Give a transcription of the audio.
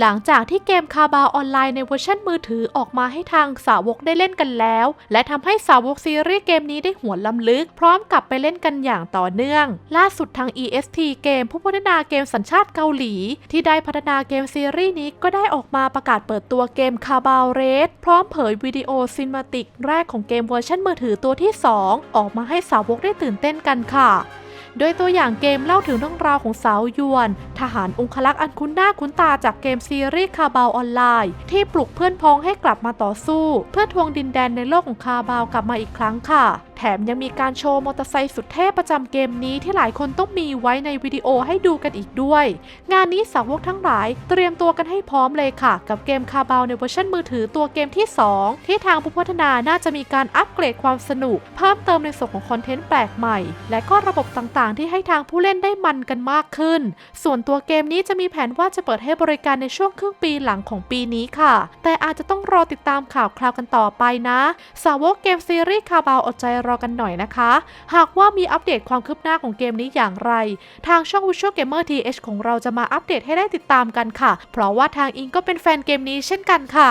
หลังจากที่เกมคาบาออนไลน์ในเวอร์ชันมือถือออกมาให้ทางสาวกได้เล่นกันแล้ว และทำให้สาวกซีรีส์เกมนี้ได้หัวนลำลึก พร้อมกลับไปเล่นกันอย่างต่อเนื่อง ล่าสุดทาง EST เกมผู้พัฒนาเกมสัญชาติเกาหลี ที่ได้พัฒนาเกมซีรีส์นี้ก็ได้ออกมาประกาศเปิดตัวเกมคาบาเรสพร้อมเผยวิดีโอซินมาติกแรกของเกมเวอร์ชันมือถือตัวที่ 2 ออกมาให้สาวกได้ตื่นเต้นกันค่ะ โดยตัวอย่างเกมเล่าถึงเรื่องราวของสาวยวน ทหารองคลักษ์อันคุ้นหน้าคุ้นตาจากเกมซีรีส์คาบาวออนไลน์ ที่ปลุกเพื่อนพ้องให้กลับมาต่อสู้ เพื่อทวงดินแดนในโลกของคาบาวกลับมาอีกครั้งค่ะ ถมยังมีการโชว์มอเตอร์ไซค์สุดเท่ประจำเกมนี้ที่หลายคนต้องมีไว้ในวิดีโอให้ดูกันอีกด้วย งานนี้สาวกทั้งหลายเตรียมตัวกันให้พร้อมเลยค่ะ กับเกมคาบาวในเวอร์ชันมือถือตัวเกมที่ 2 ที่ทางผู้พัฒนาน่าจะมีการอัปเกรดความสนุก เพิ่มเติมในส่วนของคอนเทนต์แปลกใหม่ และก็ระบบต่างๆ ที่ให้ทางผู้เล่นได้มันกันมากขึ้น ส่วนตัวเกมนี้จะมีแผนว่าจะเปิดให้บริการในช่วงครึ่งปีหลังของปีนี้ค่ะ แต่อาจจะต้องรอติดตามข่าวคราวกันต่อไปนะ สาวกเกมซีรีส์คาบาวอดใจรอกันหน่อยนะคะ หากว่ามีอัปเดตความคืบหน้าของเกมนี้อย่างไร ทางช่อง Visual Gamer TH ของเราจะมาอัปเดตให้ได้ติดตามกันค่ะ เพราะว่าทางอิงก็เป็นแฟนเกมนี้เช่นกันค่ะ